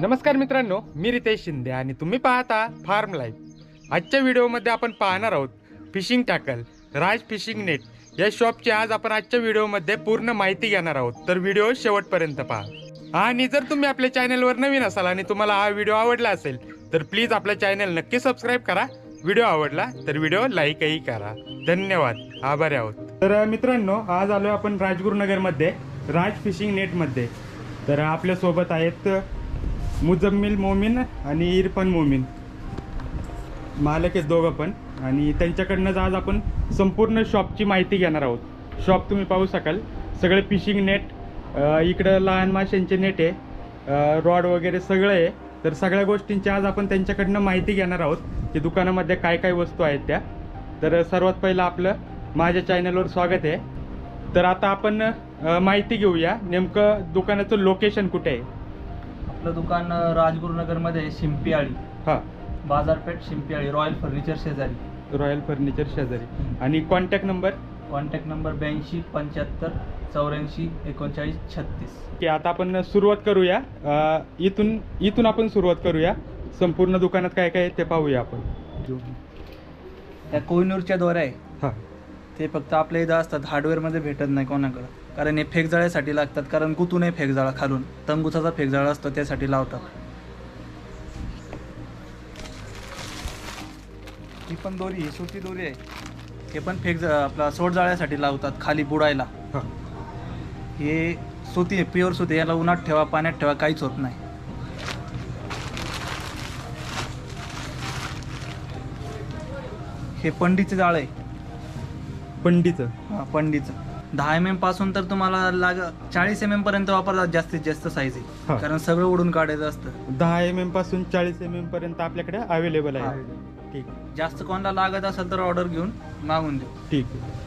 नमस्कार मित्रांनो मी रितेश शिंदे आणि तुम्ही पाहता फार्म लाईफ. आजच्या व्हिडिओमध्ये आपण पाहणार आहोत fishing tackle Raj fishing net. या शॉपची आज आपण आजच्या व्हिडिओमध्ये पूर्ण माहिती घेणार आहोत. तर व्हिडिओ शेवटपर्यंत पहा. आणि जर तुम्ही आपल्या चॅनलवर नवीन असाल आणि तुम्हाला हा व्हिडिओ आवडला असेल तर प्लीज आपल्या चॅनल नक्की सबस्क्राईब करा. व्हिडिओ आवडला तर व्हिडिओ लाईकही करा. धन्यवाद. आभारी आहोत. तर मित्रांनो आज आलो आपण राजगुरुनगरमध्ये राज फिशिंग नेटमध्ये. तर आपल्यासोबत आहेत मुजम्मिल मोमीन आणि इरफान मोमीन. मालक आहेत दोघं पण. आणि त्यांच्याकडनंच आज आपण संपूर्ण शॉपची माहिती घेणार आहोत. शॉप तुम्ही पाहू शकाल. सगळे फिशिंग नेट इकडं लहान माशांचे नेट आहे. रॉड वगैरे सगळं आहे. तर सगळ्या गोष्टींची आज आपण त्यांच्याकडनं माहिती घेणार आहोत की दुकानामध्ये काय काय वस्तू आहेत त्या. तर सर्वात पहिलं आपलं माझ्या चॅनलवर स्वागत आहे. तर आता आपण माहिती घेऊया. नेमकं दुकानाचं लोकेशन कुठे आहे? आपलं दुकान राजगुरुनगरमध्ये शिंपियाळी. हां. बाजारपेठ शिंपियाळी रॉयल फर्निचर शेजारी. रॉयल फर्निचर शेजारी. आणि कॉन्टॅक्ट नंबर कॉन्टॅक्ट नंबर ब्याऐंशी पंच्याहत्तर चौऱ्याऐंशी एकोणचाळीस छत्तीस. की आता आपण सुरुवात करूया. अ, इथून इथून आपण सुरुवात करूया. संपूर्ण दुकानात काय काय आहे ते पाहूया आपण. त्या कोहिनूरच्या दोऱ्या आहे. हां. ते फक्त आपल्या इथं असतात. हार्डवेअरमध्ये भेटत नाही कोणाकडं. कारण हे फेक जाळ्यासाठी लागतात. कारण कुठून आहे फेक जाळा खालून. तंबूचाचा फेक जाळा असतो त्यासाठी लावतात. ही पण दोरी ही सुती दोरी आहे. हे पण फेक आपला सोड जाळ्यासाठी लावतात खाली बुडायला. हे. सुती आहे प्युअर सुती याला उन्हात ठेवा पाण्यात ठेवा काहीच होत नाही. हे पंडीचे जाळ आहे. पंडीचं? हा, पंडीचं. दहा एम एमपासून तर तुम्हाला लाग चाळीस एम एम पर्यंत वापरतात जास्तीत जास्त साईज हा. आहे कारण सगळं उडून काढायचं असतं. दहा एम एमपासून चाळीस एम एम पर्यंत आपल्याकडे अवेलेबल. आहे. ठीक. जास्त कोणाला लागत असेल तर ऑर्डर घेऊन मागून देऊ. ठीक. आहे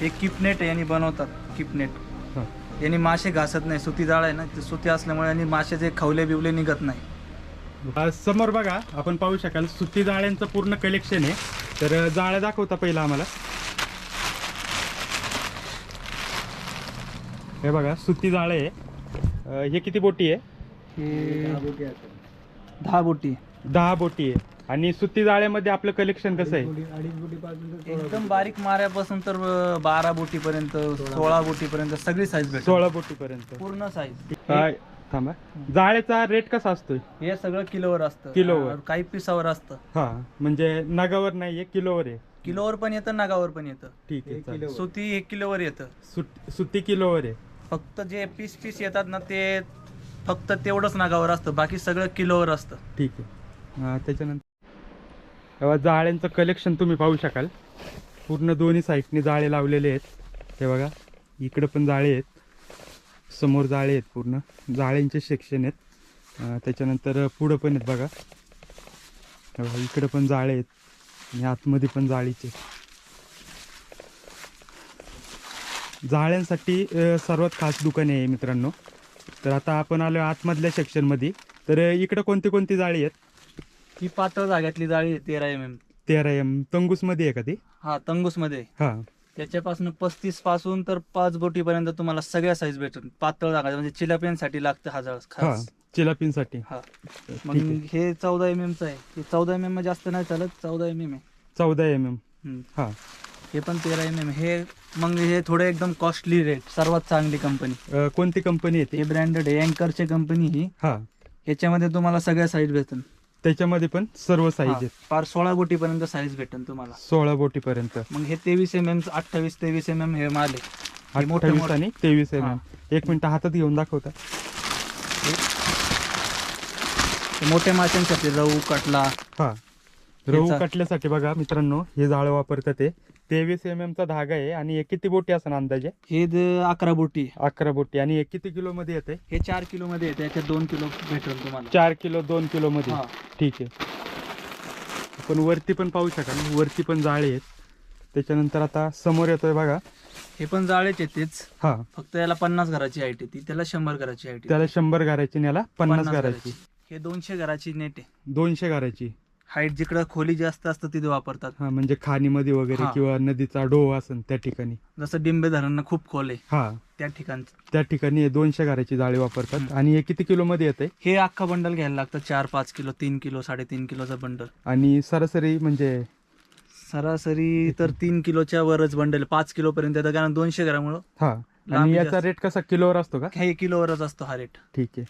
हे किपनेट यांनी बनवतात किपनेट हां. यांनी मासे घासत नाही सुती जाळ आहे ना ते सुती असल्यामुळे यांनी माशाचे खवले बिवले निघत नाही. अ, समोर बघा आपण पाहू शकाल सुती जाळ्यांचं पूर्ण कलेक्शन आहे. तर अ, जाळ्या दाखवता पहिला आम्हाला. हे बघा सुती जाळे आहे. हे किती बोटी आहे? हे दहा बोटी दहा बोटी. आहे. आणि सुती जाळ्यामध्ये आपलं कलेक्शन कसं आहे? एकदम बारीक माऱ्यापासून तर बारा बोटी पर्यंत सोळा बोटी. पर्यंत सगळी साईज भेटते सोळा बोटी पर्यंत पूर्ण साईज थांबा. जाळ्याचा रेट कसा असतोय? हे सगळं किलोवर असतं. किलोवर. काही पिसावर असतं. हा म्हणजे नगावर नाहीये किलोवर आहे. किलोवर पण येतं नागावर पण येतं. ठीक आहे. सुती एक किलोवर येतं. सुती किलोवर आहे. फक्त जे पीस पीस येतात ना ते फक्त तेवढंच नागावर असतं बाकी सगळं किलोवर असतं. ठीक आहे. अं, त्याच्यानंतर तेव्हा जाळ्यांचं कलेक्शन तुम्ही पाहू शकाल. पूर्ण दोन्ही साईडने जाळे लावलेले आहेत. हे बघा इकडं पण जाळे आहेत. समोर जाळे आहेत पूर्ण. जाळ्यांचे सेक्शन आहेत. अं, त्याच्यानंतर पुढं पण आहेत बघा. हे बघा इकडं पण जाळे आहेत. आणि आतमध्ये पण जाळीचे जाळ्यांसाठी सर्वात खास दुकाने आहे मित्रांनो. तर आता आपण आलो आतमधल्या सेक्शनमध्ये तर इकडं कोणती कोणती जाळी आहेत? ही पातळ जाग्यातली जाळी आहे तेरा एम एम तेरा एम तंगूसमध्ये आहे का ती? हा तंगूसमध्ये हां. त्याच्यापासून पस्तीसपासून तर पाच बोटी पर्यंत तुम्हाला सगळ्या साईज भेटून. पातळ जागा म्हणजे चिलापियांसाठी लागतं हा जाळ खास. हा मग हे चौदा एम एमचं आहे. चौदा एम एम जास्त नाही चालत चौदा एम एम आहे. चौदा एम एम. हां. हे पण तेरा एम एम हे मग हे थोडे एकदम कॉस्टली रेट सर्वात चांगली कंपनी अं, कोणती कंपनी येते हे ब्रँडेड आहे. अँकरची कंपनी ही. हां. याच्यामध्ये तुम्हाला सगळ्या साईज भेटन. त्याच्यामध्ये पण सर्व साईज हा, आहेत. पार सोळा बोटी पर्यंत साईज भेटन तुम्हाला. सोळा बोटीपर्यंत मग हे तेवीस एम एम अठ्ठावीस तेवीस एम एम हे माल आहे. हे मोठे अठ्ठावीस मोठे. आणि तेवीस एम एम हां. एक मिनिट हातात घेऊन दाखवता. हे मोठ्या माशांसाठी रहू कटला. हां. रहू कटल्यासाठी बघा मित्रांनो हे जाळं वापरतात ते. तेवीस एम चा धागा आहे आणि हे किती बोटी असं अंदाजे? हे द- अकरा बोटी अकरा बोटी. आणि हे किती किलो मध्ये येते हे चार किलो मध्ये येते याच्यात दोन किलो भेटेल तुम्हाला. चार किलो दोन किलो मध्ये. हा. ठीक आहे. आपण वरती पण पाहू शकाल. वरती पण जाळे आहेत. त्याच्यानंतर आता समोर येतोय बघा. हे पण जाळेच आहे तेच. हा. फक्त याला पन्नास घराची हाईट आहे ती. त्याला शंभर घराची हाईट त्याला शंभर घराची आणि याला पन्नास घराची. हे दोनशे घराची नेट आहे. दोनशे घराची. हाईट जिकडं खोली जास्त असतं तिथे वापरतात. हा म्हणजे खाणीमध्ये वगैरे हा. किंवा नदीचा डोह असेल त्या ठिकाणी. जसं डिंबे धरण खूप खोल आहे. हा. त्या ठिकाणचं. त्या ठिकाणी हे दोनशे घराची जाळी वापरतात. हम्म. आणि हे किती किलो मध्ये येते हे अख्खा बंडल घ्यायला लागतं चार पाच किलो तीन किलो साडेतीन किलोचा बंडल. आणि सरासरी म्हणजे? सरासरी तर तीन किलोच्या वरच बंडल. पाच किलो पर्यंत येतं कारण दोनशे ग्रामुळं हा. आणि लांबी याचा जास्त. रेट कसा किलोवर असतो का? हे किलोवरच असतो हा रेट ठीक आहे.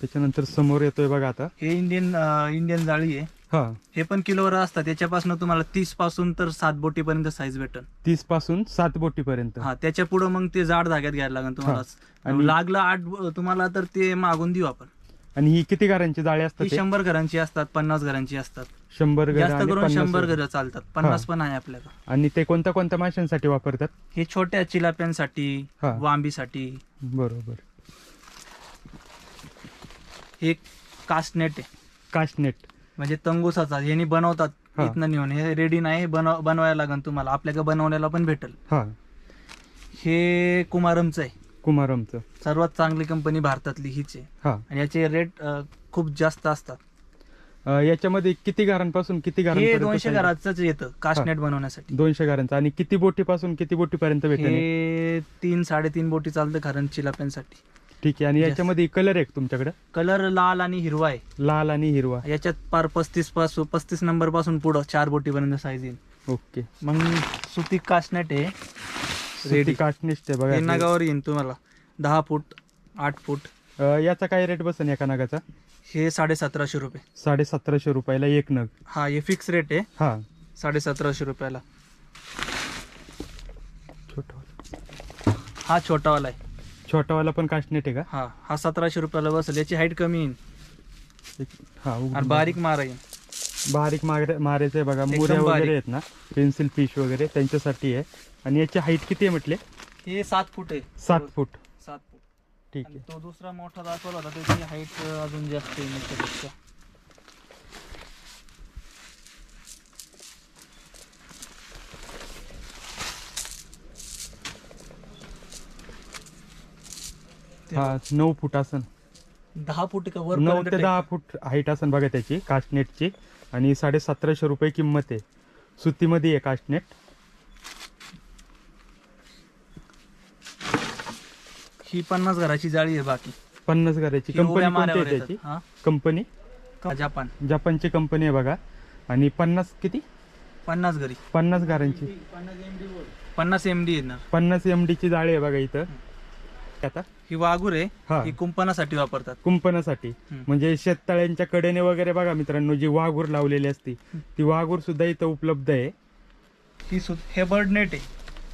त्याच्यानंतर समोर येतोय बघा आता. हे इंडियन अं, इंडियन जाळी आहे. हा. हे पण किलोवर असतात. त्याच्यापासून तुम्हाला तीसपासून तर सात बोटी पर्यंत साईज भेटल तीसपासून सात बोटी पर्यंत हा त्याच्या पुढे मग ते जाड धाग्यात घ्यायला लागेल तुम्हाला. आणि- लागलं आठ ब- तुम्हाला तर ते मागून देऊ आपण. आणि ही किती घरांची जाळी असतात ही ते? शंभर घरांची असतात पन्नास घरांची असतात. शंभर घर जास्त आणि करून शंभर घर. चालतात. पन्नास पण आहे आपल्याकडे. आणि ते कोणत्या कोणत्या माशांसाठी वापरतात? हे छोट्या चिलाप्यांसाठी हा. वांबीसाठी. बरोबर. हे कास्टनेट आहे. काशनेट म्हणजे तंगुसाचा यांनी बनवतात हा. इथनं नेऊन. हे रेडी नाही बनव बनवायला लागेल तुम्हाला. आपल्याकडे बनवण्याला पण भेटेल. हा. हे कुमारमचं आहे. कुमारमचं. सर्वात चांगली कंपनी भारतातली हीच आहे. हा. आणि याचे रेट खूप जास्त असतात. अं, याच्यामध्ये किती घरांपासून किती हे घरांपर्यंत दोनशे? घराचंच येतं कास्टनेट बनवण्यासाठी. दोनशे घरांचं. आणि किती बोटीपासून किती बोटीपर्यंत भेटेल? हे? तीन साडेतीन बोटी चालतं कारण चिलाप्यांसाठी ठीक आहे. आणि. याच्यामध्ये कलर आहे तुमच्याकडे. कलर लाल आणि हिरवा आहे. लाल आणि हिरवा. याच्यात पार पस्तीसपासून पस्तीस नंबरपासून पुढं चार बोटी पर्यंत साईज येईल. ओके मग सुती कास्टनेट आहे. रेडी आहे हे बघा नगावर येईन तुम्हाला. दहा फूट आठ फूट. याचा काय रेट बसेल एका नगाचा? हे साडे सतराशे रुपये. साडे सतराशे रुपयाला एक नग. हा हे फिक्स रेट आहे. हा. साडे सतराशे रुपयाला. छोटा हा छोटावाला आहे. छोटावाला पण काशनेट आहे का? हा हा सतराशे रुपयाला बसेल याची हाईट कमी येईल एक- हा उघडून बारीक मारा येईल बघा. बारीक मारे मारायचं आहे बघा. एकदम मुऱ्या बारीक. वगैरे आहेत ना पेन्सिल फिश वगैरे त्यांच्यासाठी आहे. आणि याची हाईट किती आहे म्हटले? हे सात फूट आहे. सात फूट. सात फूट. ठीक आणि आहे तो दुसरा मोठा दाखवला होता त्याची हाईट अजून जास्त आहे याच्यापेक्षा हा नऊ फूट असन दहा फूट का वर नऊ ते दहा फूट हाईट असन बघा त्याची कास्टनेटची. आणि साडे सतराशे रुपये किंमत आहे. सुतीमध्ये आहे कास्टनेट. ही पन्नास घराची जाळी आहे बाकी. पन्नास घराची. ही उभ्या कंपनी कोणती माऱ्यावर आहे येतात. त्याची हा? कंपनी? का जपान. जपानची कंपनी आहे बघा. आणि पन्नास किती? पन्नास घरी. पन्नास घरांची. पन्नास एम डी येणार. पन्नास एम ची जाळी आहे बघा इथं. आता ही वाघूर हा. आहे ही. कुंपणासाठी वापरतात. कुंपणासाठी. हम्म. म्हणजे शेततळ्यांच्या कडेने वगैरे बघा मित्रांनो जी वाघूर लावलेली असती ती वाघूर सुद्धा इथं उपलब्ध आहे. ही सु हे बर्ड नेट आहे.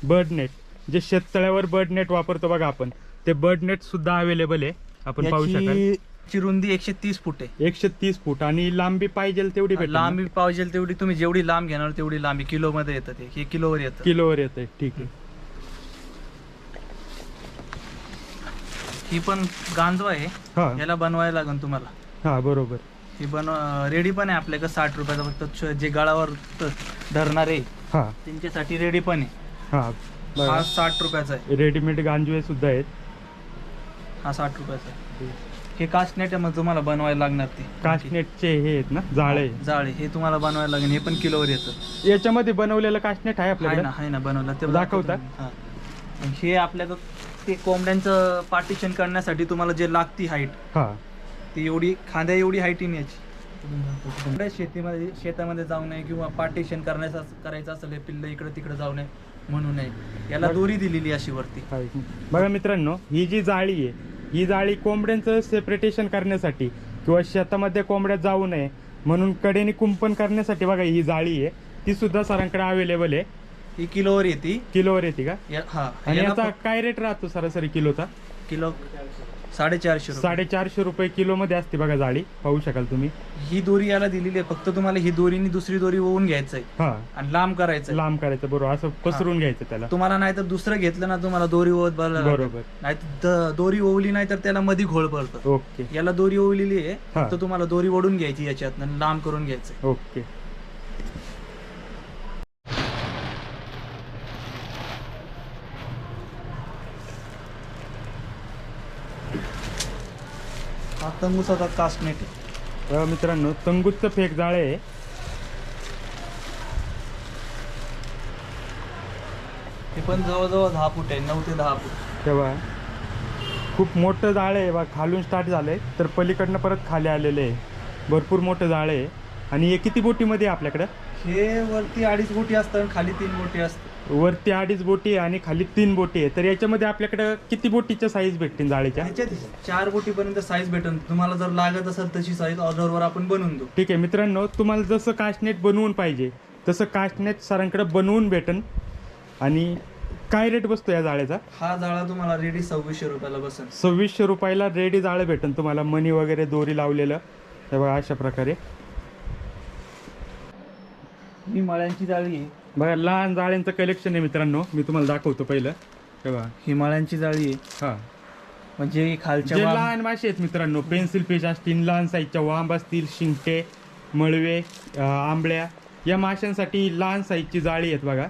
बर्ड नेट जे शेततळ्यावर बर्ड नेट वापरतो बघा आपण ते बर्ड नेट सुद्धा अवेलेबल आहे. आपण पाहू शकाल याची ची रुंदी एकशे तीस फूट आहे. एकशे तीस फूट आणि लांबी पाहिजे तेवढी भेटेल. ना? लांबी पाहिजे तेवढी तुम्ही जेवढी लांब घेणार तेवढी लांबी. किलो मध्ये येतं ते हे किलोवर येतं. किलोवर येते ठीक आहे. ही पण गांजवा आहे. हा. याला बनवायला लागेल तुम्हाला. हा बरोबर. ही बनव रेडी पण आहे आपल्याकडे साठ रुपयाचा फक्त. छ- जे गळावर त- धरणार आहे हा. त्यांच्यासाठी रेडी पण आहे. हा. हा. साठ रुपयाचा आहे. रेडीमेड गांजवे सुद्धा आहेत. हा साठ रुपयाचा आहे. हे कास्टनेट मग तुम्हाला बनवायला लागणार ते. काशनेटचे हे आहेत ना जाळे. जाळे. हे तुम्हाला बनवायला लागेल. हे पण किलोवर येतं. याच्यामध्ये बनवलेलं काशनेट आहे आहे आपल्याकडे? ना आहे ना बनवलं. ते दाखवता? हा. हे आपल्याकडं ते कोंबड्यांचं पार्टिशन करण्यासाठी तुम्हाला जे लागती हाईट हा. ती एवढी खांद्या एवढी हाईट याची. कोंबड्या शेतीमध्ये शेतामध्ये जाऊ नये किंवा पार्टिशन करण्याचा करायचं असेल हे पिल्ल इकडे तिकडे जाऊ नये म्हणू नये. याला दोरी दिलेली अशी वरती. बघा मित्रांनो ही जी जाळी आहे ही जाळी कोंबड्यांचं सेपरेटेशन करण्यासाठी किंवा शेतामध्ये कोंबड्या जाऊ नये म्हणून कडेने कुंपण करण्यासाठी बघा ही जाळी आहे. ती सुद्धा सरांकडे अवेलेबल आहे. ही किलोवर येते. किलोवर येते का? या- हा आणि याला याचा काय रेट राहतो सरासरी किलोचा? किलो साडेचारशे रुपये. साडेचारशे रुपये किलो मध्ये असते बघा जाळी. पाहू शकाल तुम्ही. ही दोरी याला दिलेली आहे. फक्त तुम्हाला ही दोरीनी दुसरी दोरी ओवून घ्यायचंय. हा. आणि लांब करायचंय. लांब करायचं बरोबर. असं पसरून घ्यायचं त्याला. तुम्हाला नाही तर दुसरं घेतलं ना तुम्हाला दोरी ओवत बरोबर. नाही तर दोरी ओवली नाही तर त्याला मध्ये घोळ पडतं. ओके. याला दोरी ओवलेली आहे. हा. फक्त तुम्हाला दोरी ओढून घ्यायची याच्यात लांब करून घ्यायचंय. ओके. तंगुसाचा कास्टनेट अ, मित्रांनो तंगूचं फेक जाळे आहे. हे पण जवळजवळ दहा फूट आहे नऊ ते दहा फूट. तेव्हा खूप मोठं जाळं आहे बा खालून स्टार्ट झालं आहे तर पलीकडनं परत खाली आलेलं आहे. भरपूर मोठं जाळं आहे. आणि हे किती बोटीमध्ये आहे आपल्याकडं? हे वरती अडीच बोटी असतात आणि खाली तीन बोटी असतात. वरती अडीच बोटी आहे आणि खाली तीन बोटी आहे. तर याच्यामध्ये आपल्याकडं किती बोटीच्या साईज भेटतील जाळीच्या? ह्याच्यात चार बोटीपर्यंत साईज भेटेल तुम्हाला जर लागत असेल तशी साईज ऑर्डरवर आपण बनवून देऊ. ठीक आहे मित्रांनो तुम्हाला जसं कास्टनेट बनवून पाहिजे तसं कास्टनेट सरांकडे बनवून भेटन. आणि काय रेट बसतो या जाळ्याचा? हा जाळा तुम्हाला रेडी सव्वीसशे रुपयाला बसेल. सव्वीसशे रुपयाला रेडी जाळं भेटन तुम्हाला मनी वगैरे दोरी लावलेलं. हे बघा अशा प्रकारे. ही मळ्यांची जाळी आहे. बघा लहान जाळ्यांचं कलेक्शन आहे मित्रांनो. मी तुम्हाला दाखवतो पहिलं. बघा. हिमालयांची जाळी आहे. हा. म्हणजे खालच्या जे वाम- लहान मासे आहेत मित्रांनो पेन्सिल फिश असतील लहान साईजच्या वांब असतील शिंगटे मळवे अं, आंबळ्या या माशांसाठी लहान साईजची जाळी आहेत बघा.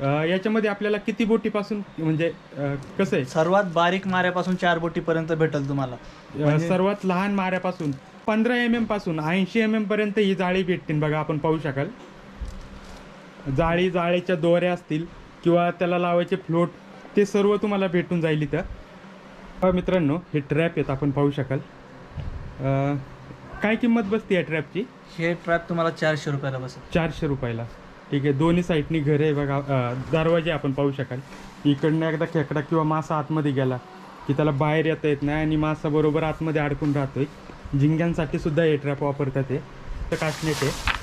अं, याच्यामध्ये आपल्याला किती बोटीपासून म्हणजे अं, कसं आहे? सर्वात बारीक माऱ्यापासून चार बोटीपर्यंत भेटेल तुम्हाला. अं, म्हणजे- सर्वात लहान माऱ्यापासून पंधरा एम एमपासून ऐंशी एम एम पर्यंत ही जाळी भेटतील बघा आपण पाहू शकाल. जाळी जाळीच्या दोऱ्या असतील किंवा त्याला लावायचे फ्लोट ते सर्व तुम्हाला भेटून जाईल इथं. हा मित्रांनो हे ट्रॅप आहेत आपण पाहू शकाल. काय किंमत बसते या ट्रॅपची हे ट्रॅप तुम्हाला चारशे रुपयाला बसेल चारशे रुपयाला. ठीक आहे दोन्ही साईडनी घरे आहे बघा. दरवाजे आपण पाहू शकाल. इकडनं एकदा खेकडा किंवा मासा आतमध्ये गेला की त्याला बाहेर येता येत नाही आणि मासा बरोबर आतमध्ये अडकून राहतोय. झिंग्यांसाठी सुद्धा हे ट्रॅप वापरतात ते तर काशनेट आहे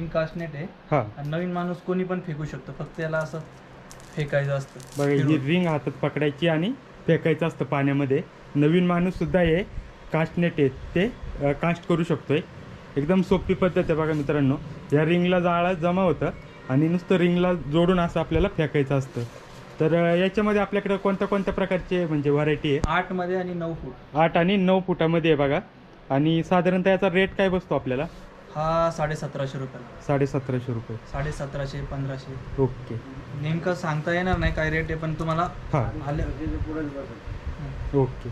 रिंग कास्टनेट आहे. हा. आणि नवीन माणूस कोणी पण फेकू शकतो. फक्त याला असं फेकायचं असतं. बघा ही फिरवून. रिंग हातात पकडायची आणि फेकायचं असतं पाण्यामध्ये. नवीन माणूस सुद्धा हे कास्टनेट आहे. ते अं, कास्ट करू शकतोय. एकदम सोपी पद्धत आहे बघा मित्रांनो. या रिंगला जाळा जमा होतं आणि नुसतं रिंगला जोडून असं आपल्याला फेकायचं असतं. तर अं, याच्यामध्ये आपल्याकडे कोणत्या कोणत्या प्रकारचे म्हणजे व्हरायटी आहे? आठमध्ये आणि नऊ फूट. आठ आणि नऊ फुटामध्ये आहे बघा. आणि साधारणतः याचा रेट काय बसतो आपल्याला? हा साडे सतराशे रुपयाला साडे सतराशे रुपये. साडे सतराशे पंधराशे. ओके. नेमकं सांगता येणार नाही काय रेट आहे पण तुम्हाला हां. आले. ओके.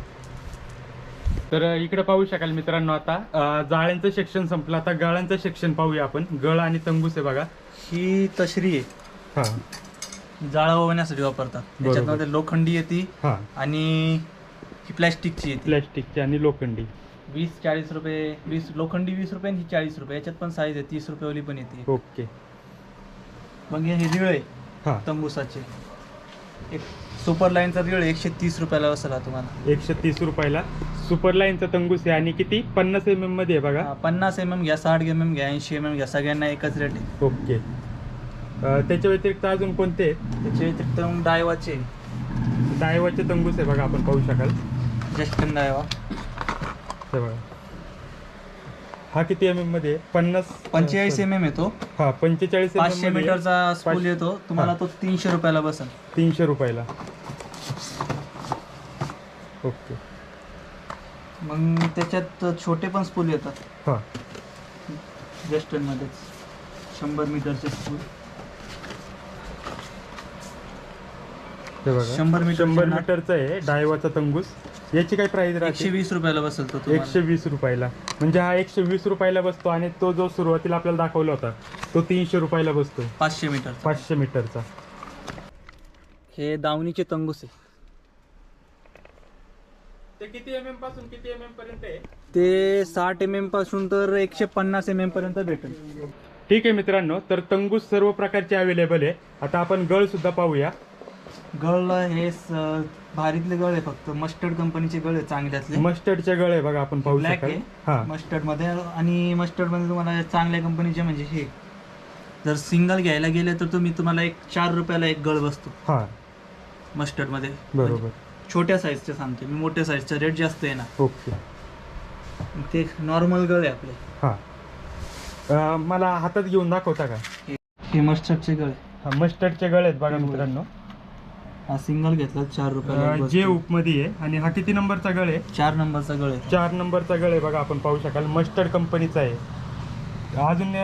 तर इकडे पाहू शकाल मित्रांनो आता. अ, जाळ्यांचं सेक्शन संपलं. आता गळांचं सेक्शन पाहूया आपण. गळ आणि तंबूस आहे बघा. ही तशरी आहे. हा. जाळं ओवण्यासाठी वापरतात. बरोबर. त्याच्यामध्ये लोखंडी येते हा. आणि ही प्लॅस्टिकची येते. प्लॅस्टिकची आणि लोखंडी. वीस चाळीस रुपये वीस लोखंडी वीस रुपये आणि ही चाळीस रुपये. याच्यात पण साईज आहे तीस रुपयेवाली पण येते. ओके. मग हे रिळ आहे हा. तंबूसाचे. एक सुपर लाईनचा रिळ एकशे तीस रुपयाला बसला तुम्हाला. एकशे तीस रुपयाला. सुपर लाईनचा तंगूस आहे आणि किती? पन्नास एम एममध्ये आहे बघा. पन्नास एम एम घ्या साठ एम एम घ्या ऐंशी एम एम घ्या. सगळ्यांना एकच रेट आहे. ओके. त्याच्या व्यतिरिक्त अजून कोणते? आहेत त्याच्या व्यतिरिक्त मग डायवाचे. डायवाचे तंगूस आहे बघा आपण पाहू शकाल. जस्टन डायवा. हे बघा. हा किती एम एममध्ये? पन्नास पंचेचाळीस एम एम येतो. हा पंचेचाळीस पाचशे. मीटरचा स्पूल पाचशे- येतो. तुम्हाला तो तीनशे रुपयाला बसेल. तीनशे रुपयाला. ओके. मग त्याच्यात छोटे पण स्पूल येतात. हां. वेस्टर्न मध्येच. शंभर मीटरचे स्पूल हे बघा. शंभर मीटर शंभर मीटरचं आहे डायवाचा तंगूस. याची काय प्राइस एकशे राहते वीस रुपयाला बसेल तो एकशे. वीस रुपयाला. म्हणजे हा एकशे वीस रुपयाला बसतो आणि तो जो सुरुवातीला आपल्याला दाखवला होता तो तीनशे रुपयाला बसतो. पाचशे मीटर पाचशे मीटरचा. हे दावणीचे तंबूस आहे. ते किती एम एमपासून किती एम एम पर्यंत आहे? ते साठ एम एमपासून तर एकशे पन्नास एम एम पर्यंत भेटेल. ठीक आहे मित्रांनो तर तंगूस सर्व प्रकारचे अवेलेबल आहे. आता आपण गळ सुद्धा पाहूया. गळ हे स- भारीतले गळ आहे फक्त. मस्टर्ड कंपनीचे गळ आहे चांगल्यातले. मस्टर्डचे गळ आहे बघा आपण पाहू शकाल. आहे. हा. मस्टर्डमध्ये आणि मस्टर्डमध्ये तुम्हाला चांगल्या कंपनीचे म्हणजे हे. जर सिंगल घ्यायला गेले तर तुम्ही तुम्हाला एक चार रुपयाला एक गळ बसतो. हा. मस्टर्डमध्ये. बरोबर. छोट्या साईजचे सांगते मी मोठ्या साईजचा रेट जास्त आहे ना. ओके. ते नॉर्मल गळ आहे आपले. हा. अं, मला हातात घेऊन दाखवता का? हे मस्टर्डचे गळ. आहे. हा मस्टर्डचे गळे आहेत बघा मित्रांनो. हा सिंगल घेतला चार रुपयाला एक जे बसतो. उपमध्ये आहे आणि हा किती नंबरचा गळ? आहे चार नंबरचा गळ. आहे चार नंबरचा गळ आहे बघा आपण पाहू शकाल. मस्टर्ड कंपनीचा आहे. अजून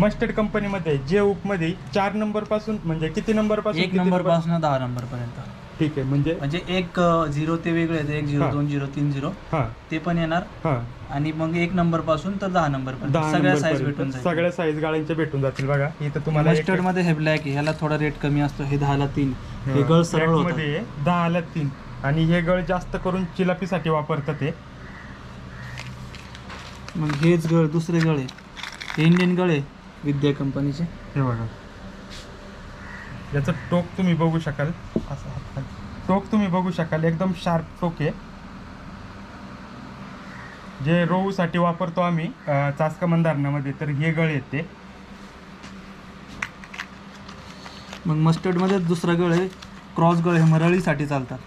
मस्टर्ड कंपनीमध्ये जे उपमध्ये चार नंबरपासून म्हणजे किती नंबरपासून एक किती नंबरपासून दहा नंबर पर्यंत ठीक आहे म्हणजे? म्हणजे एक झिरो ते वेगळे आहेत एक झिरो हा. दोन झिरो तीन झिरो. हा. ते पण येणार. हा. आणि मग एक नंबरपासून तर दहा नंबर पर्यंत. दहा सगळ्या साईज भेटून जाईल. सगळ्या साईज गाड्यांच्या भेटून जातील बघा. इथं तुम्हाला एक- मस्टर्डमध्ये हे ब्लॅक आहे. ह्याला थोडा रेट कमी असतो. हे दहाला तीन. हे. गळ सरळ black होतात. मध्ये दहाला तीन. आणि हे गळ जास्त करून चिलापीसाठी वापरतात ते मग हेच गळ दुसरे गळ आहे. हे इंडियन गळ आहे. विद्या कंपनीचे हे बघा. याचं टोक तुम्ही बघू शकाल. असं. टोक तुम्ही बघू शकाल. एकदम शार्प टोक आहे. जे रोहू साठी वापरतो आम्ही चासका मंदारणामध्ये तर हे गळ आहेत ते. मग मस्टर्डमध्ये दुसरा गळ आहे. क्रॉस गळ हे मरळीसाठी चालतात.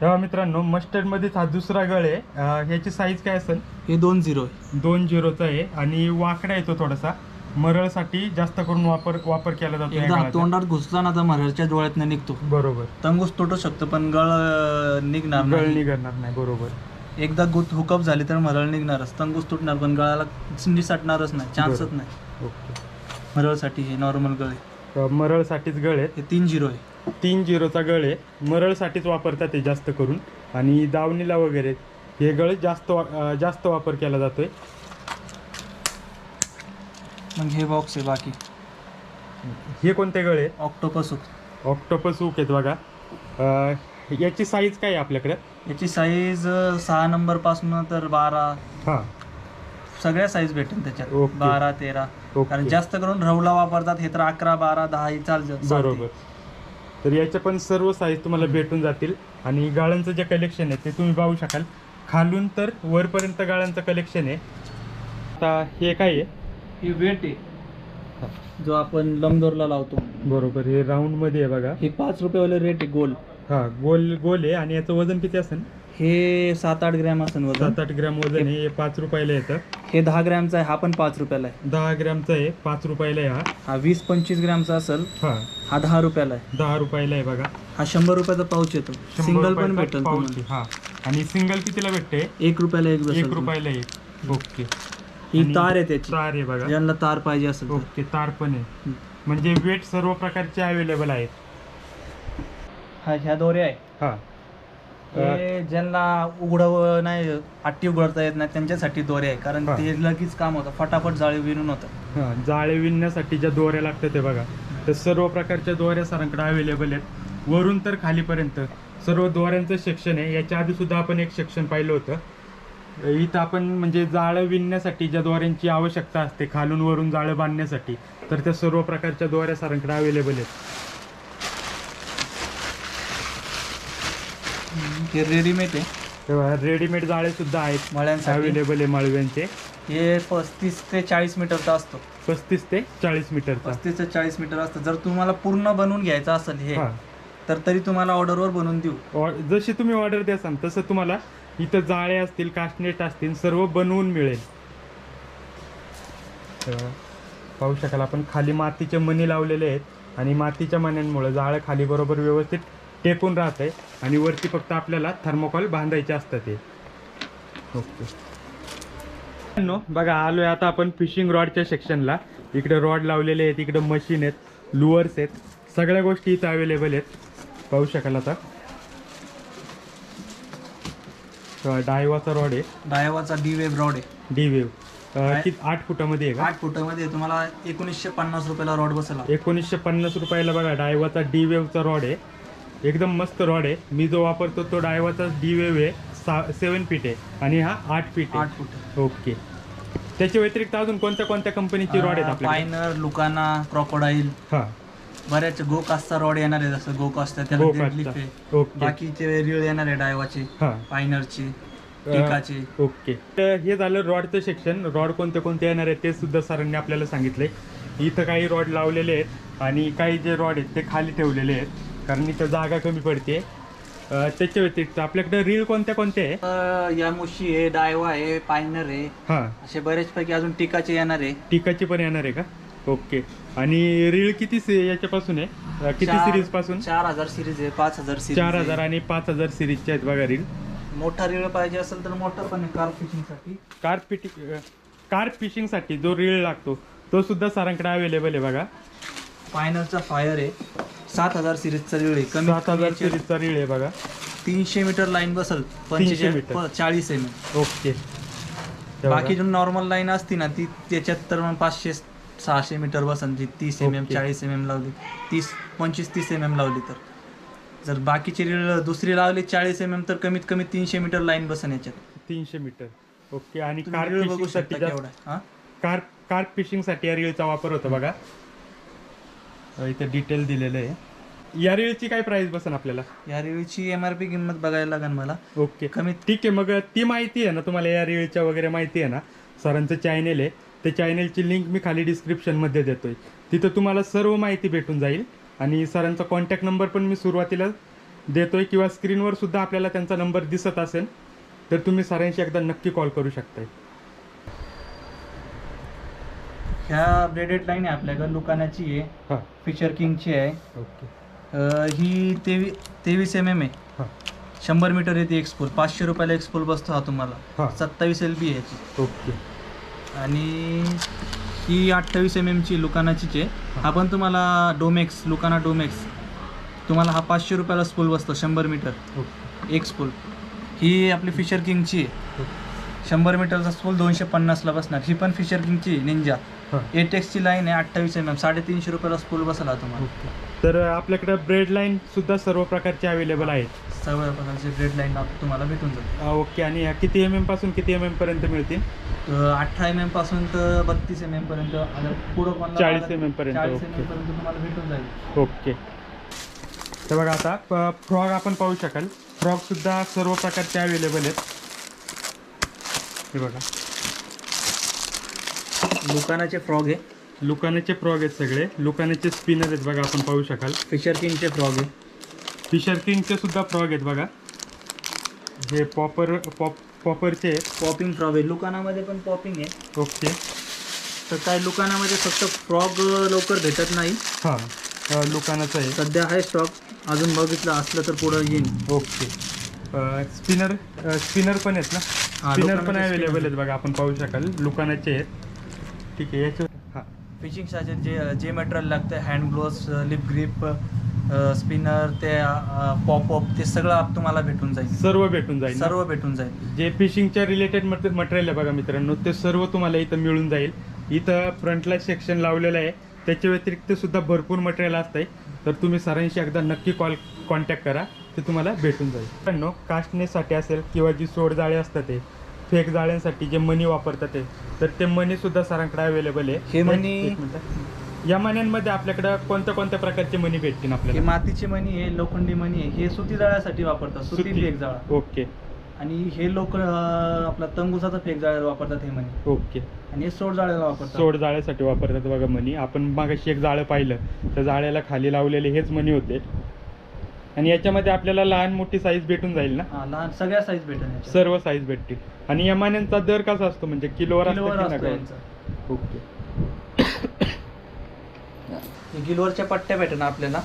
तेव्हा मित्रांनो मस्टर्ड मध्येच हा दुसरा गळ आहे. ह्याची साईज काय असेल? हे दोन झिरो आहे. दोन झिरोचा आहे. आणि वाकडा येतो थोडासा. मरळसाठी जास्त करून वापर वापर केला जातो या एकदा गळाचा. तोंडात घुसला ना तर मरळच्या डोळ्यात निघतो. बरोबर. तंगूस तुटू शकतो पण गळ अं, निघणार गळ नाही. निघणार नाही बरोबर. एकदा गुत हुकअप झाली तर मरळ निघणारच. तंगूस तुटणार पण गळाला निसटणारच नाही. चान्सच नाही. ओके. मरळसाठी हे नॉर्मल गळ आहे. तर मरळसाठीच गळ आहेत हे तीन झिरो आहे. तीन झिरोचा गळ आहे. मरळसाठीच वापरतात ते जास्त करून. आणि दावणीला वगैरे हे गळ जास्त वा- अं, जास्त वापर केला जातोय. मग हे बॉक्स आहे बाकी. हे कोणते गळ? आहे ऑक्टोपस ऑक्टोपस हुक आहेत बघा. अं, याची साईज काय आहे आपल्याकडे? याची साईज सहा नंबरपासून तर बारा. हां. सगळ्या साईज भेटेल त्याच्यात. बारा तेरा. कारण जास्त करून रवला वापरतात हे तर अकरा बारा दहा ही चालतात बरोबर. तर याच्या पण सर्व साईज तुम्हाला भेटून जातील. आणि गाळ्यांचं जे कलेक्शन आहे ते तुम्ही पाहू शकाल. खालून तर वरपर्यंत गाळ्यांचं कलेक्शन आहे. आता हे काय आहे? ही वेट आहे. जो आपण लंबदोरला लावतो. बरोबर हे राऊंडमध्ये आहे बघा. हे पाच रुपयेवाले रेट आहे गोल. हा गोल गोल आहे. आणि याचं वजन किती असेल? हे सात आठ ग्रॅम असेल वजन. सात आठ ग्रॅम वजन आहे. हे पाच रुपयाला येतं. हे दहा ग्रॅमचा आहे हा पण पाच रुपयाला आहे. दहा ग्रॅमचा आहे पाच रुपयाला आहे हा. हा वीस पंचवीस ग्रॅमचा असेल हा. हा दहा रुपयाला आहे. दहा रुपयाला आहे बघा. हा शंभर रुपयाचा पाऊच येतो. सिंगल पण रुपयाचा भेटेल पाऊच तुम्हाला. आहे. हा. आणि सिंगल कितीला भेटते? एक रुपयाला एक एक बसेल रुपयाला एक. ओके. ही आणि तार आहे त्याची. तार आहे बघा. ज्यांना तार पाहिजे असेल तर. ओके तार पण आहे. म्हणजे वेट सर्व प्रकारचे अवेलेबल आहेत. हा ह्या दोऱ्या आहे. हा. हे ज्यांना उघडव नाही आट्टी उघडता येत नाही त्यांच्यासाठी दोरे आहे. कारण हा. ते लगेच काम होतं. फटाफट जाळी विणून होतं. हा जाळे विणण्यासाठी ज्या दोऱ्या लागतात ते बघा. तर सर्व प्रकारच्या दोऱ्या सरांकडे अवेलेबल आहेत. वरून तर खालीपर्यंत. सर्व दोऱ्यांचं सेक्शन आहे. याच्या आधी सुद्धा आपण एक सेक्शन पाहिलं होतं. इथं आपण म्हणजे जाळं विणण्यासाठी ज्या दोऱ्यांची आवश्यकता असते खालून वरून जाळं बांधण्यासाठी तर त्या सर्व प्रकारच्या दोऱ्या सरांकडे अवेलेबल आहेत. हे रेडीमेड आहे. रेडीमेड जाळे सुद्धा आहेत. मळ्यांसाठी. अवेलेबल आहे माळव्यांचे. हे पस्तीस ते चाळीस मीटरचा असतो. पस्तीस ते चाळीस मीटरचा. पस्तीस ते चाळीस मीटर असतं. जर तुम्हाला पूर्ण बनवून घ्यायचं असेल हे तर तरी तुम्हाला ऑर्डरवर बनवून देऊ. जशी तुम्ही ऑर्डर द्याल तसं तुम्हाला इथं जाळे असतील कास्टनेट असतील सर्व बनवून मिळेल. तर पाहू शकाल आपण खाली मातीचे मणी लावलेले आहेत आणि मातीच्या मण्यांमुळे जाळं खाली बरोबर व्यवस्थित टेकून राहत आहे आणि वरती फक्त आपल्याला थर्मोकॉल बांधायचे असतात ते. ओके. नो बघा आलोय आता आपण फिशिंग रॉडच्या सेक्शनला इकडे रॉड लावलेले आहेत इकडे मशीन आहेत लुअर्स आहेत. सगळ्या गोष्टी इथं अवेलेबल आहेत. पाहू शकाल आता तर डायवाचा रॉड आहे. डायवाचा डी वेब रॉड आहे. डी वेव किती आठ फुटामध्ये आहे का? आठ फुटामध्ये तुम्हाला एकोणीसशे पन्नास रुपयाला रॉड बसला एकोणीसशे पन्नास रुपयाला बघा डायवाचा डी वेवचा रॉड आहे. एकदम मस्त रॉड आहे. मी जो वापरतो तो डायवाचा डी वेव आहे. सा सेवन फीट आहे. आणि हा आठ फीट आठ फुट ओके त्याच्या व्यतिरिक्त अजून कोणत्या कोणत्या कंपनीची रॉड आहेत पायनर लुकाना क्रोकोडाईल हा. बऱ्याच गोकास्टचा रॉड येणार आहे जसं गोकास्ट आहे त्याला deadlift आहे. ओके बाकीचे रीळ येणार आहे डायवाचे हा. पायनरची टिकाचे ओके तर हे झालं रॉडचं सेक्शन रॉड कोणते कोणते येणार आहेत ते सुद्धा सरांनी आपल्याला सांगितले. इथं काही रॉड लावलेले आहेत आणि काही जे रॉड आहेत ते खाली ठेवलेले आहेत. कारण इथं जागा कमी पडते. अं, त्याच्या व्यतिरिक्त आपल्याकडे रील कोणत्या कोणत्या आहे अं, यामुशी आहे डायवा आहे पायनर आहे. हा. असे बरेच पैकी अजून टिकाचे येणार आहे. टिकाची पण येणार आहे का? ओके आणि रील किती से- याच्यापासून आहे? अं, किती चार- सिरीजपासून? चार हजार सिरीज आहे पाच हजार सिरीज चार हजार आणि पाच हजार सिरीजचे आहेत बघा रील मोठा रीळ पाहिजे असेल तर मोठा पण आहे कार फिशिंगसाठी. कार फिटिंग कार फिशिंगसाठी जो रीळ लागतो तो सुद्धा सरांकडे अवेलेबल आहे बघा. फायनलचा फायर आहे. सात हजार सिरीजचा रीळ आहे. कमी सात हजार सिरीजचा रीळ आहे बघा. तीनशे मीटर लाईन बसल मीटर. पंचेचाळीस चाळीस एम ओके. बाकी जो नॉर्मल लाईन असती ना ती त्याच्यात तर मग पाचशे सहाशे मीटर बसन जी तीस एम एम. चाळीस एम एम लावली. तीस पंचवीस तीस एम एम लावली तर. जर बाकीची रीळ दुसरी लावली चाळीस एम एम तर कमीत कमी तीनशे मीटर लाईन बसन याच्यात. तीनशे मीटर. ओके आणि कार बघू शकता केवढा कार कार फिशिंगसाठी या रीलचा वापर होतो बघा. इथे डिटेल दिलेलं आहे. या रीलची काय प्राइस बसन आपल्याला? या रीळची एम आर पी किंमत बघायला लागेल मला. ओके. कमीत ठीक आहे मग ती माहिती आहे ना तुम्हाला या रीलच्या वगैरे माहिती आहे ना सरांचं चॅनेल आहे. त्या चॅनेलची लिंक मी खाली डिस्क्रिप्शनमध्ये देतोय. तिथं तुम्हाला सर्व माहिती भेटून जाईल. आणि सरांचा कॉन्टॅक्ट नंबर पण मी सुरुवातीला देतोय किंवा स्क्रीनवर सुद्धा आपल्याला त्यांचा नंबर दिसत असेल तर तुम्ही सरांशी एकदा नक्की कॉल करू शकताय. ह्या ब्रेडेड लाईन आहे आपल्याकडे लुकानाची आहे. हां. फिशर किंगची आहे. ओके. अं, ही तेवी तेवीस एम एम आहे. हां. शंभर मीटर येते एक्सपोल पाचशे रुपयाला एक्सपोल बसतो हा तुम्हाला. हां. सत्तावीस एल बी आहे याची ओके. आणि ही अठ्ठावीस एम एमची लुकानाचीच आहे. हा पण तुम्हाला डोमेक्स लुकाना डोमेक्स तुम्हाला हा पाचशे रुपयाला स्पूल बसतो शंभर मीटर. एक स्पूल ही आपली फिशर किंगची आहे. शंभर मीटरचा स्पूल दोनशे पन्नासला बसणार. ही पण फिशर किंगची निंजा एटेक्सची लाईन आहे अठ्ठावीस एम एम साडेतीनशे रुपयाला स्पूल बसला तुम्हाला. तर आपल्याकडे ब्रेड लाईन सुद्धा सर्व प्रकारचे अवेलेबल आहेत. सगळ्या प्रकारचे रेड लाईन तुम्हाला भेटून जाईल ओके. आणि किती एम एमपासून किती एम एम पर्यंत मिळतील? अठरा एम एमपासून तर बत्तीस एम एम पर्यंत आणि पुढं पण 40 पर्यंत, चाळीस एम. एम पर्यंत तुम्हाला भेटून जाईल. ओके. तर बघा आता फ्रॉग आपण पाहू शकाल. फ्रॉग सुद्धा सर्व प्रकारचे अवेलेबल आहेत. हे बघा. दुकानाचे फ्रॉग आहे. लुकानाचे फ्रॉग आहेत सगळे. लुकानाचे स्पिनर आहेत बघा आपण पाहू शकाल. फिशर किंगचे फ्रॉग आहे. फिशर किंगचे सुद्धा फ्रॉग आहेत बघा. हे पॉपर पॉप पॉपरचे आहेत पॉपिंग फ्रॉग आहे. लुकानामध्ये पण पॉपिंग आहे. ओके तर काय लुकानामध्ये फक्त फ्रॉग लवकर भेटत नाही. हां अ, लुकानाचं आहे. सध्या आहे स्टॉक अजून बघितलं असलं तर पुढं येईन. ओके स्पिनर स्पिनर पण आहेत ना? स्पिनर पण अवेलेबल. आहेत बघा आपण पाहू शकाल. लुकानाचे आहेत. ठीक आहे याचे हां. फिशिंगसाठी जे जे मटेरियल लागतं hand gloves lip grip spinner ते पॉपअप ते सगळं आप तुम्हाला भेटून जाईल. सर्व भेटून जाईल? सर्व भेटून जाईल. जे फिशिंगच्या रिलेटेड मटेरियल आहे बघा मित्रांनो ते सर्व तुम्हाला इथं मिळून जाईल. इथं फ्रंटला सेक्शन लावलेलं आहे. त्याच्या व्यतिरिक्त सुद्धा भरपूर मटेरियल असतंय. तर तुम्ही सरांशी एकदा नक्की कॉल कॉन्टॅक्ट करा. ते तुम्हाला भेटून जाईल. मित्रांनो कास्टनेसाठी असेल किंवा जी सोड जाळे असतात ते फेक जाळ्यांसाठी जे मनी वापरतात ते तर ते मनी सुद्धा सरांकडे अवेलेबल आहे. हे मिनिटं. या मण्यांमध्ये आपल्याकडे कोणत्या कोणत्या प्रकारचे मनी भेटतील हे आपल्याला मातीची मणी आहे लोखंडी मणी आहे हे सुती जाळ्यासाठी वापरतात सुती सुती. फेक जाळा. ओके. आणि हे लोक आपला तंगुसाचा फेक जाळ्याला वापरतात हे मणी. ओके. आणि हे सोड जाळ्याला वापरतात. सोड जाळ्यासाठी वापरतात बघा मनी आपण मागाशी एक जाळं पाहिलं. त्या जाळ्याला खाली लावलेले हेच मनी होते. आणि याच्यामध्ये आपल्याला लहान मोठी साईज भेटून जाईल ना? हा, लहान सगळ्या साईज याच्यात. सर्व साईज भेटतील. आणि या मान्यांचा दर कसा असतो? म्हणजे किलोवर असतो की नगावर? ओके. गिलोवरच्या पट्ट्या भेटेल आपल्याला.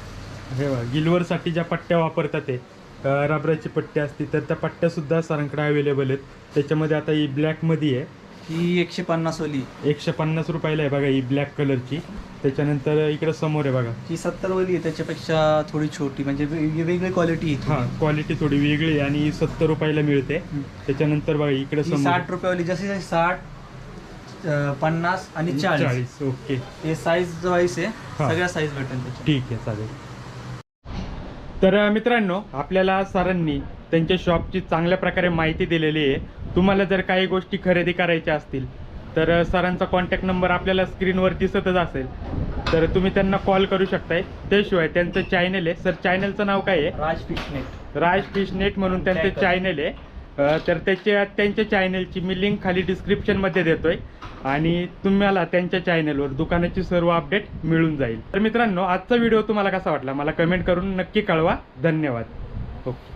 हे बघा गिलवरसाठी ज्या पट्ट्या वापरतात ते अं, रबराची पट्टी असते तर त्या पट्ट्या सुद्धा सरांकडे अवेलेबल आहेत. त्याच्यामध्ये आता ही ब्लॅकमध्ये आहे. ही एकशे पन्नास वाली एकशे पन्नास रुपयाला आहे बघा ही ब्लॅक कलरची त्याच्यानंतर इकडे समोर आहे बघा. ही सत्तर वाली आहे त्याच्यापेक्षा थोडी छोटी म्हणजे वेग- वेगळी क्वालिटी हा क्वालिटी थोडी वेगळी आहे आणि सत्तर रुपयाला मिळते. त्याच्यानंतर बघा इकडे ही समोर. साठ रुपयावाली जशी जशी साठ पन्नास आणि चाळीस. चाळीस ओके. हे साईज वाईज आहे हा. सगळ्या साईज भेटेल ठीक आहे चालेल. तर अ, मित्रांनो आपल्याला सरांनी त्यांच्या शॉपची चांगल्या प्रकारे माहिती दिलेली आहे. तुम्हाला जर काही गोष्टी खरेदी करायच्या असतील तर अ, सरांचा कॉन्टॅक्ट नंबर आपल्याला स्क्रीनवर दिसतच असेल तर तुम्ही त्यांना कॉल करू शकताय. त्याशिवाय त्यांचं चॅनल आहे. सर चॅनलचं नाव काय आहे? राज फिशनेट राज फिश नेट म्हणून त्यांचं. चॅनल आहे. अ, तर त्याच्या त्यांच्या चॅनलची मी लिंक खाली डिस्क्रिप्शनमध्ये देतोय. आणि तुम्हाला त्यांच्या चॅनलवर दुकानाची सर्व अपडेट मिळून जाईल. तर मित्रांनो आजचा व्हिडिओ तुम्हाला कसा वाटला? मला कमेंट करून नक्की कळवा. धन्यवाद. ओके.